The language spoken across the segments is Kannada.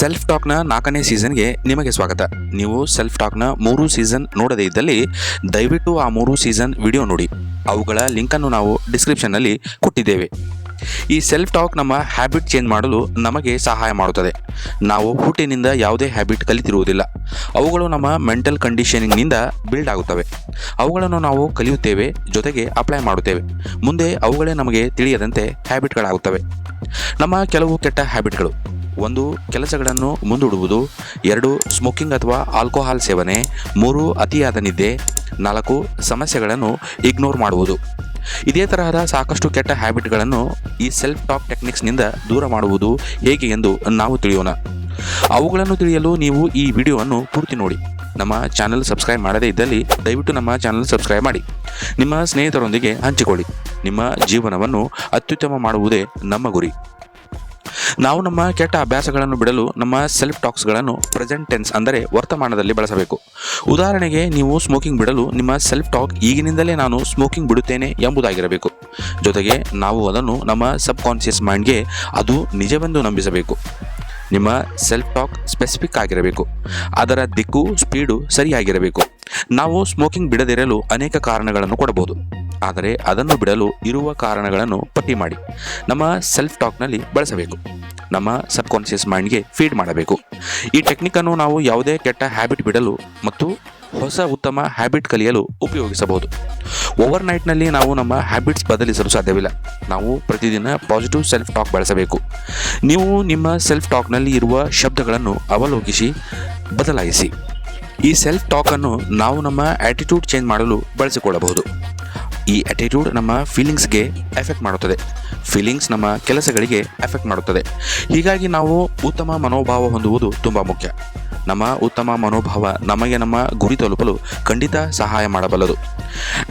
ಸೆಲ್ಫ್ ಟಾಕ್ನ ನಾಲ್ಕನೇ ಸೀಸನ್ಗೆ ನಿಮಗೆ ಸ್ವಾಗತ. ನೀವು ಸೆಲ್ಫ್ ಟಾಕ್ನ ಮೂರು ಸೀಸನ್ ನೋಡದೇ ಇದ್ದಲ್ಲಿ ದಯವಿಟ್ಟು ಆ ಮೂರು ಸೀಸನ್ ವಿಡಿಯೋ ನೋಡಿ. ಅವುಗಳ ಲಿಂಕನ್ನು ನಾವು ಡಿಸ್ಕ್ರಿಪ್ಷನ್ನಲ್ಲಿ ಕೊಟ್ಟಿದ್ದೇವೆ. ಈ ಸೆಲ್ಫ್ ಟಾಕ್ ನಮ್ಮ ಹ್ಯಾಬಿಟ್ ಚೇಂಜ್ ಮಾಡಲು ನಮಗೆ ಸಹಾಯ ಮಾಡುತ್ತದೆ. ನಾವು ಹುಟ್ಟಿನಿಂದ ಯಾವುದೇ ಹ್ಯಾಬಿಟ್ ಕಲಿತಿರುವುದಿಲ್ಲ. ಅವುಗಳು ನಮ್ಮ ಮೆಂಟಲ್ ಕಂಡೀಷನಿಂಗ್ನಿಂದ ಬಿಲ್ಡ್ ಆಗುತ್ತವೆ. ಅವುಗಳನ್ನು ನಾವು ಕಲಿಯುತ್ತೇವೆ, ಜೊತೆಗೆ ಅಪ್ಲೈ ಮಾಡುತ್ತೇವೆ. ಮುಂದೆ ಅವುಗಳೇ ನಮಗೆ ತಿಳಿಯದಂತೆ ಹ್ಯಾಬಿಟ್ಗಳಾಗುತ್ತವೆ ನಮ್ಮ ಕೆಲವು ಕೆಟ್ಟ ಹ್ಯಾಬಿಟ್ಗಳು ಒಂದು ಕೆಲಸಗಳನ್ನು ಮುಂದೂಡುವುದು, ಎರಡು ಸ್ಮೋಕಿಂಗ್ ಅಥವಾ ಆಲ್ಕೋಹಾಲ್ ಸೇವನೆ, ಮೂರು, ಅತಿಯಾದ ನಿದ್ದೆ, ನಾಲ್ಕು, ಸಮಸ್ಯೆಗಳನ್ನು ಇಗ್ನೋರ್ ಮಾಡುವುದು. ಇದೇ ತರಹದ ಸಾಕಷ್ಟು ಕೆಟ್ಟ ಹ್ಯಾಬಿಟ್ಗಳನ್ನು ಈ ಸೆಲ್ಫ್ ಟಾಕ್ ಟೆಕ್ನಿಕ್ಸ್ನಿಂದ ದೂರ ಮಾಡುವುದು ಹೇಗೆ ಎಂದು ನಾವು ತಿಳಿಯೋಣ. ಅವುಗಳನ್ನು ತಿಳಿಯಲು ನೀವು ಈ ವಿಡಿಯೋವನ್ನು ಪೂರ್ತಿ ನೋಡಿ. ನಮ್ಮ ಚಾನಲ್ ಸಬ್ಸ್ಕ್ರೈಬ್ ಮಾಡದೇ ಇದ್ದಲ್ಲಿ ದಯವಿಟ್ಟು ನಮ್ಮ ಚಾನಲ್ ಸಬ್ಸ್ಕ್ರೈಬ್ ಮಾಡಿ. ನಿಮ್ಮ ಸ್ನೇಹಿತರೊಂದಿಗೆ ಹಂಚಿಕೊಳ್ಳಿ. ನಿಮ್ಮ ಜೀವನವನ್ನು ಅತ್ಯುತ್ತಮ ಮಾಡುವುದೇ ನಮ್ಮ ಗುರಿ. ನಾವು ನಮ್ಮ ಕೆಟ್ಟ ಅಭ್ಯಾಸಗಳನ್ನು ಬಿಡಲು ನಮ್ಮ ಸೆಲ್ಫ್ ಟಾಕ್ಸ್ಗಳನ್ನು ಪ್ರೆಸೆಂಟ್ ಟೆನ್ಸ್ ಅಂದರೆ ವರ್ತಮಾನದಲ್ಲಿ ಬಳಸಬೇಕು. ಉದಾಹರಣೆಗೆ ನೀವು ಸ್ಮೋಕಿಂಗ್ ಬಿಡಲು ನಿಮ್ಮ ಸೆಲ್ಫ್ ಟಾಕ್ ಈಗಿನಿಂದಲೇ ನಾನು ಸ್ಮೋಕಿಂಗ್ ಬಿಡುತ್ತೇನೆ ಎಂಬುದಾಗಿರಬೇಕು. ಜೊತೆಗೆ ನಾವು ಅದನ್ನು ನಮ್ಮ ಸಬ್ ಕಾನ್ಷಿಯಸ್ ಮೈಂಡ್ಗೆ ಅದು ನಿಜವೆಂದು ನಂಬಿಸಬೇಕು. ನಿಮ್ಮ ಸೆಲ್ಫ್ ಟಾಕ್ ಸ್ಪೆಸಿಫಿಕ್ ಆಗಿರಬೇಕು. ಅದರ ದಿಕ್ಕು ಸ್ಪೀಡು ಸರಿಯಾಗಿರಬೇಕು. ನಾವು ಸ್ಮೋಕಿಂಗ್ ಬಿಡದಿರಲು ಅನೇಕ ಕಾರಣಗಳನ್ನು ಕೊಡಬಹುದು. ಆದರೆ ಅದನ್ನು ಬಿಡಲು ಇರುವ ಕಾರಣಗಳನ್ನು ಪಟ್ಟಿ ಮಾಡಿ. ನಮ್ಮ ಸೆಲ್ಫ್ ಟಾಕ್ನಲ್ಲಿ ಬಳಸಬೇಕು. ನಮ್ಮ ಸಬ್ ಕಾನ್ಷಿಯಸ್ ಮೈಂಡ್ಗೆ ಫೀಡ್ ಮಾಡಬೇಕು. ಈ ಟೆಕ್ನಿಕನ್ನು ನಾವು ಯಾವುದೇ ಕೆಟ್ಟ ಹ್ಯಾಬಿಟ್ ಬಿಡಲು ಮತ್ತು ಹೊಸ ಉತ್ತಮ ಹ್ಯಾಬಿಟ್ ಕಲಿಯಲು ಉಪಯೋಗಿಸಬಹುದು. ಓವರ್ ನೈಟ್ನಲ್ಲಿ ನಾವು ನಮ್ಮ ಹ್ಯಾಬಿಟ್ಸ್ ಬದಲಿಸಲು ಸಾಧ್ಯವಿಲ್ಲ. ನಾವು ಪ್ರತಿದಿನ ಪಾಸಿಟಿವ್ ಸೆಲ್ಫ್ ಟಾಕ್ ಬಳಸಬೇಕು. ನೀವು ನಿಮ್ಮ ಸೆಲ್ಫ್ ಟಾಕ್ನಲ್ಲಿ ಇರುವ ಶಬ್ದಗಳನ್ನು ಅವಲೋಕಿಸಿ, ಬದಲಾಯಿಸಿ. ಈ ಸೆಲ್ಫ್ ಟಾಕನ್ನು ನಾವು ನಮ್ಮ ಆ್ಯಟಿಟ್ಯೂಡ್ ಚೇಂಜ್ ಮಾಡಲು ಬಳಸಿಕೊಳ್ಳಬಹುದು. ಈ ಅಟಿಟ್ಯೂಡ್ ನಮ್ಮ ಫೀಲಿಂಗ್ಸ್ಗೆ ಎಫೆಕ್ಟ್ ಮಾಡುತ್ತದೆ. ಫೀಲಿಂಗ್ಸ್ ನಮ್ಮ ಕೆಲಸಗಳಿಗೆ ಎಫೆಕ್ಟ್ ಮಾಡುತ್ತದೆ. ಹೀಗಾಗಿ ನಾವು ಉತ್ತಮ ಮನೋಭಾವ ಹೊಂದುವುದು ತುಂಬ ಮುಖ್ಯ. ನಮ್ಮ ಉತ್ತಮ ಮನೋಭಾವ ನಮಗೆ ನಮ್ಮ ಗುರಿ ತಲುಪಲು ಖಂಡಿತ ಸಹಾಯ ಮಾಡಬಲ್ಲದು.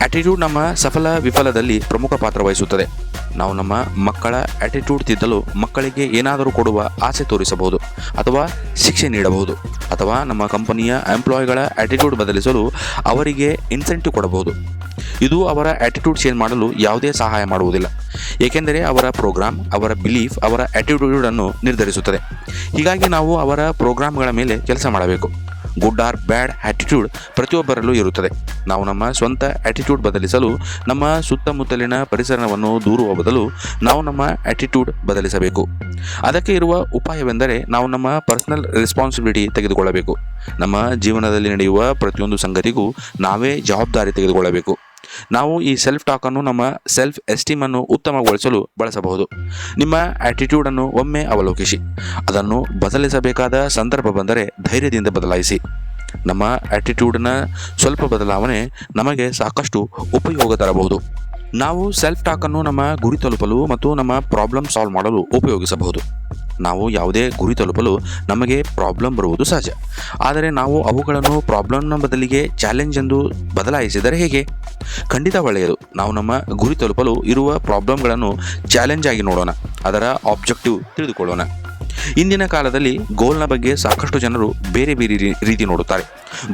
ಆಟಿಟ್ಯೂಡ್ ನಮ್ಮ ಸಫಲ ವಿಫಲದಲ್ಲಿ ಪ್ರಮುಖ ಪಾತ್ರ ವಹಿಸುತ್ತದೆ. ನಾವು ನಮ್ಮ ಮಕ್ಕಳ ಆಟಿಟ್ಯೂಡ್ ತಿದ್ದಲು ಮಕ್ಕಳಿಗೆ ಏನಾದರೂ ಕೊಡುವ ಆಸೆ ತೋರಿಸಬಹುದು ಅಥವಾ ಶಿಕ್ಷೆ ನೀಡಬಹುದು ಅಥವಾ ನಮ್ಮ ಕಂಪನಿಯ ಎಂಪ್ಲಾಯ್ಗಳ ಆಟಿಟ್ಯೂಡ್ ಬದಲಿಸಲು ಅವರಿಗೆ ಇನ್ಸೆಂಟಿವ್ ಕೊಡಬಹುದು. ಇದು ಅವರ ಆಟಿಟ್ಯೂಡ್ ಚೇಂಜ್ ಮಾಡಲು ಯಾವುದೇ ಸಹಾಯ ಮಾಡುವುದಿಲ್ಲ. ಏಕೆಂದರೆ ಅವರ ಪ್ರೋಗ್ರಾಮ್ ಅವರ ಬಿಲೀಫ್ ಅವರ ಆಟಿಟ್ಯೂಡನ್ನು ನಿರ್ಧರಿಸುತ್ತದೆ. ಹೀಗಾಗಿ ನಾವು ಅವರ ಪ್ರೋಗ್ರಾಮ್ಗಳ ಮೇಲೆ ಕೆಲಸ ಮಾಡಬೇಕು. ಗುಡ್ ಆರ್ ಬ್ಯಾಡ್ ಆ್ಯಟಿಟ್ಯೂಡ್ ಪ್ರತಿಯೊಬ್ಬರಲ್ಲೂ ಇರುತ್ತದೆ. ನಾವು ನಮ್ಮ ಸ್ವಂತ ಆಟಿಟ್ಯೂಡ್ ಬದಲಿಸಲು, ನಮ್ಮ ಸುತ್ತಮುತ್ತಲಿನ ಪರಿಸರವನ್ನು ದೂರುವ ಬದಲು ನಾವು ನಮ್ಮ ಆಟಿಟ್ಯೂಡ್ ಬದಲಿಸಬೇಕು. ಅದಕ್ಕೆ ಇರುವ ಉಪಾಯವೆಂದರೆ ನಾವು ನಮ್ಮ ಪರ್ಸನಲ್ ರೆಸ್ಪಾನ್ಸಿಬಿಲಿಟಿ ತೆಗೆದುಕೊಳ್ಳಬೇಕು. ನಮ್ಮ ಜೀವನದಲ್ಲಿ ನಡೆಯುವ ಪ್ರತಿಯೊಂದು ಸಂಗತಿಗೂ ನಾವೇ ಜವಾಬ್ದಾರಿ ತೆಗೆದುಕೊಳ್ಳಬೇಕು. ನಾವು ಈ ಸೆಲ್ಫ್ ಟಾಕನ್ನು ನಮ್ಮ ಸೆಲ್ಫ್ ಎಸ್ಟೀಮನ್ನು ಉತ್ತಮಗೊಳಿಸಲು ಬಳಸಬಹುದು. ನಿಮ್ಮ ಆಟಿಟ್ಯೂಡನ್ನು ಒಮ್ಮೆ ಅವಲೋಕಿಸಿ. ಅದನ್ನು ಬದಲಿಸಬೇಕಾದ ಸಂದರ್ಭ ಬಂದರೆ ಧೈರ್ಯದಿಂದ ಬದಲಾಯಿಸಿ. ನಮ್ಮ ಆಟಿಟ್ಯೂಡ್ನ ಸ್ವಲ್ಪ ಬದಲಾವಣೆ ನಮಗೆ ಸಾಕಷ್ಟು ಉಪಯೋಗ ತರಬಹುದು. ನಾವು ಸೆಲ್ಫ್ ಟಾಕನ್ನು ನಮ್ಮ ಗುರಿ ತಲುಪಲು ಮತ್ತು ನಮ್ಮ ಪ್ರಾಬ್ಲಮ್ ಸಾಲ್ವ್ ಮಾಡಲು ಉಪಯೋಗಿಸಬಹುದು. ನಾವು ಯಾವುದೇ ಗುರಿ ತಲುಪಲು ನಮಗೆ ಪ್ರಾಬ್ಲಮ್ ಬರುವುದು ಸಹಜ. ಆದರೆ ನಾವು ಅವುಗಳನ್ನು ಪ್ರಾಬ್ಲಮ್ನ ಬದಲಿಗೆ ಚಾಲೆಂಜ್ ಎಂದು ಬದಲಾಯಿಸಿದರೆ ಹೇಗೆ? ಖಂಡಿತ ಒಳ್ಳೆಯದು. ನಾವು ನಮ್ಮ ಗುರಿ ತಲುಪಲು ಇರುವ ಪ್ರಾಬ್ಲಮ್ಗಳನ್ನು ಚಾಲೆಂಜ್ ಆಗಿ ನೋಡೋಣ. ಅದರ ಆಬ್ಜೆಕ್ಟಿವ್ ತಿಳಿದುಕೊಳ್ಳೋಣ. ಇಂದಿನ ಕಾಲದಲ್ಲಿ ಗೋಲ್ನ ಬಗ್ಗೆ ಸಾಕಷ್ಟು ಜನರು ಬೇರೆ ಬೇರೆ ರೀತಿ ನೋಡುತ್ತಾರೆ.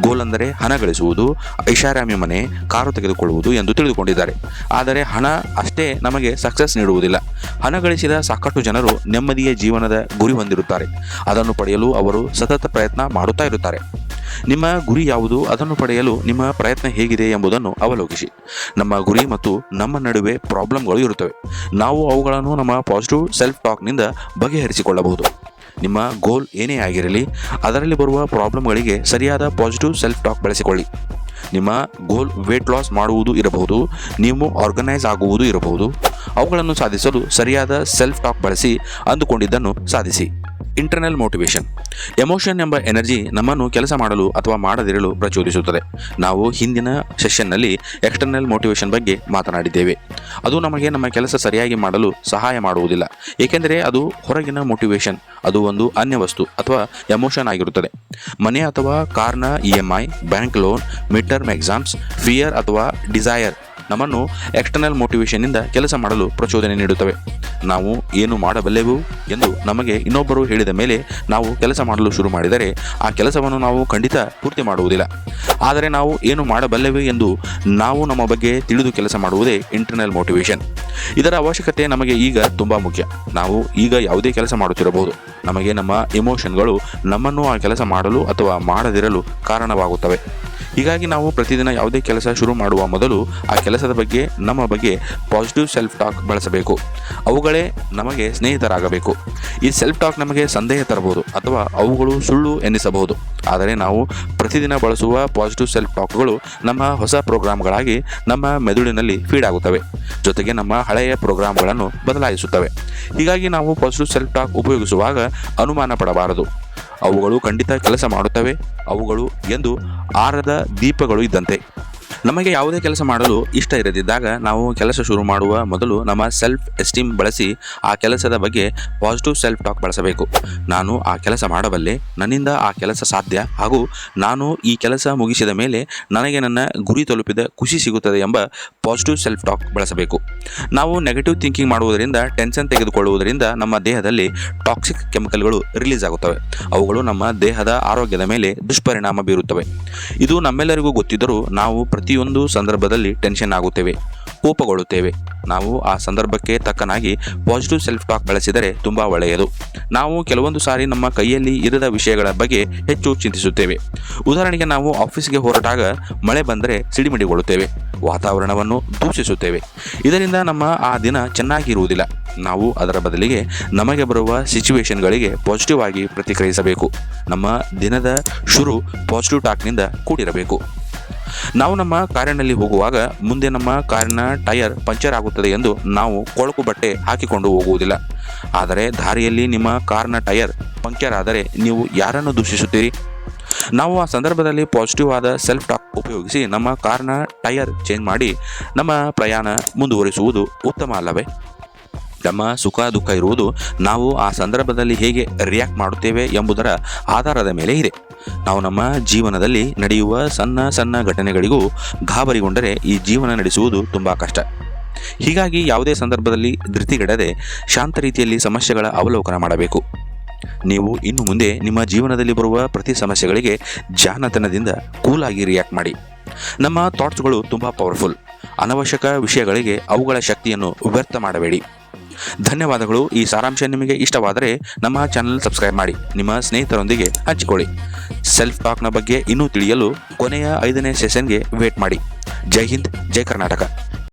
ಗೋಲ್ ಅಂದರೆ ಹಣ ಗಳಿಸುವುದು, ಐಷಾರಾಮಿ ಮನೆ, ಕಾರು ತೆಗೆದುಕೊಳ್ಳುವುದು ಎಂದು ತಿಳಿದುಕೊಂಡಿದ್ದಾರೆ. ಆದರೆ ಹಣ ಅಷ್ಟೇ ನಮಗೆ ಸಕ್ಸಸ್ ನೀಡುವುದಿಲ್ಲ. ಹಣ ಗಳಿಸಿದ ಸಾಕಷ್ಟು ಜನರು ನೆಮ್ಮದಿಯ ಜೀವನದ ಗುರಿ ಹೊಂದಿರುತ್ತಾರೆ. ಅದನ್ನು ಪಡೆಯಲು ಅವರು ಸತತ ಪ್ರಯತ್ನ ಮಾಡುತ್ತಾ ಇರುತ್ತಾರೆ. ನಿಮ್ಮ ಗುರಿ ಯಾವುದು? ಅದನ್ನು ಪಡೆಯಲು ನಿಮ್ಮ ಪ್ರಯತ್ನ ಹೇಗಿದೆ ಎಂಬುದನ್ನು ಅವಲೋಕಿಸಿ. ನಮ್ಮ ಗುರಿ ಮತ್ತು ನಮ್ಮ ನಡುವೆ ಪ್ರಾಬ್ಲಮ್ಗಳು ಇರುತ್ತವೆ. ನಾವು ಅವುಗಳನ್ನು ನಮ್ಮ ಪಾಸಿಟಿವ್ ಸೆಲ್ಫ್ ಟಾಕ್ನಿಂದ ಬಗೆಹರಿಸಿಕೊಳ್ಳಬಹುದು. ನಿಮ್ಮ ಗೋಲ್ ಏನೇ ಆಗಿರಲಿ, ಅದರಲ್ಲಿ ಬರುವ ಪ್ರಾಬ್ಲಮ್ಗಳಿಗೆ ಸರಿಯಾದ ಪಾಸಿಟಿವ್ ಸೆಲ್ಫ್ ಟಾಕ್ ಬಳಸಿಕೊಳ್ಳಿ. ನಿಮ್ಮ ಗೋಲ್ ವೇಟ್ ಲಾಸ್ ಮಾಡುವುದು ಇರಬಹುದು, ನೀವು ಆರ್ಗನೈಸ್ ಆಗುವುದು ಇರಬಹುದು. ಅವುಗಳನ್ನು ಸಾಧಿಸಲು ಸರಿಯಾದ ಸೆಲ್ಫ್ ಟಾಕ್ ಬಳಸಿ ಅಂದುಕೊಂಡಿದ್ದನ್ನು ಸಾಧಿಸಿ. ಇಂಟರ್ನಲ್ ಮೋಟಿವೇಶನ್ ಎಮೋಷನ್ ಎಂಬ ಎನರ್ಜಿ ನಮ್ಮನ್ನು ಕೆಲಸ ಮಾಡಲು ಅಥವಾ ಮಾಡದಿರಲು ಪ್ರಚೋದಿಸುತ್ತದೆ. ನಾವು ಹಿಂದಿನ ಸೆಷನ್ನಲ್ಲಿ ಎಕ್ಸ್ಟರ್ನಲ್ ಮೋಟಿವೇಶನ್ ಬಗ್ಗೆ ಮಾತನಾಡಿದ್ದೇವೆ. ಅದು ನಮಗೆ ನಮ್ಮ ಕೆಲಸ ಸರಿಯಾಗಿ ಮಾಡಲು ಸಹಾಯ ಮಾಡುವುದಿಲ್ಲ. ಏಕೆಂದರೆ ಅದು ಹೊರಗಿನ ಮೋಟಿವೇಶನ್ ಅದು ಒಂದು ಅನ್ಯ ವಸ್ತು ಅಥವಾ ಎಮೋಷನ್ ಆಗಿರುತ್ತದೆ. ಮನೆ ಅಥವಾ ಕಾರ್ನ E M I bank loan mid term exams fear ಅಥವಾ ಡಿಸೈರ್ ನಮ್ಮನ್ನು ಎಕ್ಸ್ಟರ್ನಲ್ ಮೋಟಿವೇಶನ್ನಿಂದ ಕೆಲಸ ಮಾಡಲು ಪ್ರಚೋದನೆ ನೀಡುತ್ತವೆ. ನಾವು ಏನು ಮಾಡಬಲ್ಲೆವು ಎಂದು ನಮಗೆ ಇನ್ನೊಬ್ಬರು ಹೇಳಿದ ಮೇಲೆ ನಾವು ಕೆಲಸ ಮಾಡಲು ಶುರು ಮಾಡಿದರೆ ಆ ಕೆಲಸವನ್ನು ನಾವು ಖಂಡಿತ ಪೂರ್ತಿ ಮಾಡುವುದಿಲ್ಲ. ಆದರೆ ನಾವು ಏನು ಮಾಡಬಲ್ಲೆವು ಎಂದು ನಾವು ನಮ್ಮ ಬಗ್ಗೆ ತಿಳಿದು ಕೆಲಸ ಮಾಡುವುದೇ ಇಂಟರ್ನಲ್ ಮೋಟಿವೇಶನ್ ಇದರ ಅವಶ್ಯಕತೆ ನಮಗೆ ಈಗ ತುಂಬ ಮುಖ್ಯ. ನಾವು ಈಗ ಯಾವುದೇ ಕೆಲಸ ಮಾಡುತ್ತಿರಬಹುದು. ನಮಗೆ ನಮ್ಮ ಎಮೋಷನ್ಗಳು ನಮ್ಮನ್ನು ಆ ಕೆಲಸ ಮಾಡಲು ಅಥವಾ ಮಾಡದಿರಲು ಕಾರಣವಾಗುತ್ತವೆ. ಹೀಗಾಗಿ ನಾವು ಪ್ರತಿದಿನ ಯಾವುದೇ ಕೆಲಸ ಶುರು ಮಾಡುವ ಮೊದಲು ಆ ಕೆಲಸದ ಬಗ್ಗೆ, ನಮ್ಮ ಬಗ್ಗೆ ಪಾಸಿಟಿವ್ ಸೆಲ್ಫ್ ಟಾಕ್ ಬಳಸಬೇಕು. ಅವುಗಳೇ ನಮಗೆ ಸ್ನೇಹಿತರಾಗಬೇಕು. ಈ ಸೆಲ್ಫ್ ಟಾಕ್ ನಮಗೆ ಸಂದೇಹ ತರಬಹುದು ಅಥವಾ ಅವುಗಳು ಸುಳ್ಳು ಎನ್ನಿಸಬಹುದು. ಆದರೆ ನಾವು ಪ್ರತಿದಿನ ಬಳಸುವ ಪಾಸಿಟಿವ್ ಸೆಲ್ಫ್ ಟಾಕ್ಗಳು ನಮ್ಮ ಹೊಸ ಪ್ರೋಗ್ರಾಮ್ಗಳಾಗಿ ನಮ್ಮ ಮೆದುಳಿನಲ್ಲಿ ಫೀಡ್ ಆಗುತ್ತವೆ. ಜೊತೆಗೆ ನಮ್ಮ ಹಳೆಯ ಪ್ರೋಗ್ರಾಮ್ಗಳನ್ನು ಬದಲಾಯಿಸುತ್ತವೆ. ಹೀಗಾಗಿ ನಾವು ಪಾಸಿಟಿವ್ ಸೆಲ್ಫ್ ಟಾಕ್ ಉಪಯೋಗಿಸುವಾಗ ಅನುಮಾನ ಪಡಬಾರದು. ಅವುಗಳು ಖಂಡಿತ ಕೆಲಸ ಮಾಡುತ್ತವೆ. ಅವುಗಳು ಎಂದು ಆರದ ದೀಪಗಳು ಇದ್ದಂತೆ. ನಮಗೆ ಯಾವುದೇ ಕೆಲಸ ಮಾಡಲು ಇಷ್ಟ ಇರದಿದ್ದಾಗ ನಾವು ಕೆಲಸ ಶುರು ಮಾಡುವ ಮೊದಲು ನಮ್ಮ ಸೆಲ್ಫ್ ಎಸ್ಟೀಮ್ ಬಳಸಿ ಆ ಕೆಲಸದ ಬಗ್ಗೆ ಪಾಸಿಟಿವ್ ಸೆಲ್ಫ್ ಟಾಕ್ ಬಳಸಬೇಕು. ನಾನು ಆ ಕೆಲಸ ಮಾಡಬಲ್ಲೆ, ನನ್ನಿಂದ ಆ ಕೆಲಸ ಸಾಧ್ಯ ಹಾಗೂ ನಾನು ಈ ಕೆಲಸ ಮುಗಿಸಿದ ಮೇಲೆ ನನಗೆ ನನ್ನ ಗುರಿ ತಲುಪಿದ ಖುಷಿ ಸಿಗುತ್ತದೆ ಎಂಬ ಪಾಸಿಟಿವ್ ಸೆಲ್ಫ್ ಟಾಕ್ ಬಳಸಬೇಕು. ನಾವು ನೆಗೆಟಿವ್ ಥಿಂಕಿಂಗ್ ಮಾಡುವುದರಿಂದ ಟೆನ್ಷನ್ ತೆಗೆದುಕೊಳ್ಳುವುದರಿಂದ ನಮ್ಮ ದೇಹದಲ್ಲಿ ಟಾಕ್ಸಿಕ್ ಕೆಮಿಕಲ್ಗಳು ರಿಲೀಸ್ ಆಗುತ್ತವೆ. ಅವುಗಳು ನಮ್ಮ ದೇಹದ ಆರೋಗ್ಯದ ಮೇಲೆ ದುಷ್ಪರಿಣಾಮ ಬೀರುತ್ತವೆ. ಇದು ನಮ್ಮೆಲ್ಲರಿಗೂ ಗೊತ್ತಿದ್ದರೂ ನಾವು ಪ್ರತಿಯೊಂದು ಸಂದರ್ಭದಲ್ಲಿ ಟೆನ್ಷನ್ ಆಗುತ್ತೇವೆ, ಕೋಪಗೊಳ್ಳುತ್ತೇವೆ. ನಾವು ಆ ಸಂದರ್ಭಕ್ಕೆ ತಕ್ಕನಾಗಿ ಪಾಸಿಟಿವ್ ಸೆಲ್ಫ್ ಟಾಕ್ ಬಳಸಿದರೆ ತುಂಬ ಒಳ್ಳೆಯದು. ನಾವು ಕೆಲವೊಂದು ಸಾರಿ ನಮ್ಮ ಕೈಯಲ್ಲಿ ಇರದ ವಿಷಯಗಳ ಬಗ್ಗೆ ಹೆಚ್ಚು ಚಿಂತಿಸುತ್ತೇವೆ. ಉದಾಹರಣೆಗೆ ನಾವು ಆಫೀಸ್ಗೆ ಹೊರಟಾಗ ಮಳೆ ಬಂದರೆ ಸಿಡಿಮಿಡಿಗೊಳ್ಳುತ್ತೇವೆ, ವಾತಾವರಣವನ್ನು ದೂಷಿಸುತ್ತೇವೆ. ಇದರಿಂದ ನಮ್ಮ ಆ ದಿನ ಚೆನ್ನಾಗಿರುವುದಿಲ್ಲ. ನಾವು ಅದರ ಬದಲಿಗೆ ನಮಗೆ ಬರುವ ಸಿಚುವೇಶನ್ಗಳಿಗೆ ಪಾಸಿಟಿವ್ ಆಗಿ ಪ್ರತಿಕ್ರಿಯಿಸಬೇಕು. ನಮ್ಮ ದಿನದ ಶುರು ಪಾಸಿಟಿವ್ ಟಾಕ್ನಿಂದ ಕೂಡಿರಬೇಕು. ನಾವು ನಮ್ಮ ಕಾರಿನಲ್ಲಿ ಹೋಗುವಾಗ ಮುಂದೆ ನಮ್ಮ ಕಾರಿನ ಟೈರ್ ಪಂಚರ್ ಆಗುತ್ತದೆ ಎಂದು ನಾವು ಕೊಳಕು ಬಟ್ಟೆ ಹಾಕಿಕೊಂಡು ಹೋಗುವುದಿಲ್ಲ. ಆದರೆ ದಾರಿಯಲ್ಲಿ ನಿಮ್ಮ ಕಾರ್ನ ಟೈರ್ ಪಂಕ್ಚರ್ ಆದರೆ ನೀವು ಯಾರನ್ನು ದೂಷಿಸುತ್ತೀರಿ? ನಾವು ಆ ಸಂದರ್ಭದಲ್ಲಿ ಪಾಸಿಟಿವ್ ಆದ ಸೆಲ್ಫ್ ಟಾಕ್ ಉಪಯೋಗಿಸಿ ನಮ್ಮ ಕಾರ್ನ ಟೈರ್ ಚೇಂಜ್ ಮಾಡಿ ನಮ್ಮ ಪ್ರಯಾಣ ಮುಂದುವರಿಸುವುದು ಉತ್ತಮ ಅಲ್ಲವೇ? ನಮ್ಮ ಸುಖ ದುಃಖ ಇರುವುದು ನಾವು ಆ ಸಂದರ್ಭದಲ್ಲಿ ಹೇಗೆ ರಿಯಾಕ್ಟ್ ಮಾಡುತ್ತೇವೆ ಎಂಬುದರ ಆಧಾರದ ಮೇಲೆ ಇದೆ. ನಾವು ನಮ್ಮ ಜೀವನದಲ್ಲಿ ನಡೆಯುವ ಸಣ್ಣ ಸಣ್ಣ ಘಟನೆಗಳಿಗೂ ಗಾಬರಿಗೊಂಡರೆ ಈ ಜೀವನ ನಡೆಸುವುದು ತುಂಬ ಕಷ್ಟ. ಹೀಗಾಗಿ ಯಾವುದೇ ಸಂದರ್ಭದಲ್ಲಿ ಧೃತಿಗೆಡದೆ ಶಾಂತ ರೀತಿಯಲ್ಲಿ ಸಮಸ್ಯೆಗಳ ಅವಲೋಕನ ಮಾಡಬೇಕು. ನೀವು ಇನ್ನು ಮುಂದೆ ನಿಮ್ಮ ಜೀವನದಲ್ಲಿ ಬರುವ ಪ್ರತಿ ಸಮಸ್ಯೆಗಳಿಗೆ ಜಾನತನದಿಂದ ಕೂಲಾಗಿ ರಿಯಾಕ್ಟ್ ಮಾಡಿ. ನಮ್ಮ ಥಾಟ್ಸ್ಗಳು ತುಂಬ ಪವರ್ಫುಲ್ ಅನವಶ್ಯಕ ವಿಷಯಗಳಿಗೆ ಅವುಗಳ ಶಕ್ತಿಯನ್ನು ವ್ಯರ್ಥ ಮಾಡಬೇಡಿ. ಧನ್ಯವಾದಗಳು. ಈ ಸಾರಾಂಶ ನಿಮಗೆ ಇಷ್ಟವಾದರೆ ನಮ್ಮ ಚಾನಲ್ ಸಬ್ಸ್ಕ್ರೈಬ್ ಮಾಡಿ. ನಿಮ್ಮ ಸ್ನೇಹಿತರೊಂದಿಗೆ ಹಂಚಿಕೊಳ್ಳಿ. ಸೆಲ್ಫ್ ಟಾಕ್ನ ಬಗ್ಗೆ ಇನ್ನೂ ತಿಳಿಯಲು ಕೊನೆಯ ಐದನೇ ಸೆಷನ್ಗೆ ವೇಟ್ ಮಾಡಿ. ಜೈ ಹಿಂದ್, ಜೈ ಕರ್ನಾಟಕ.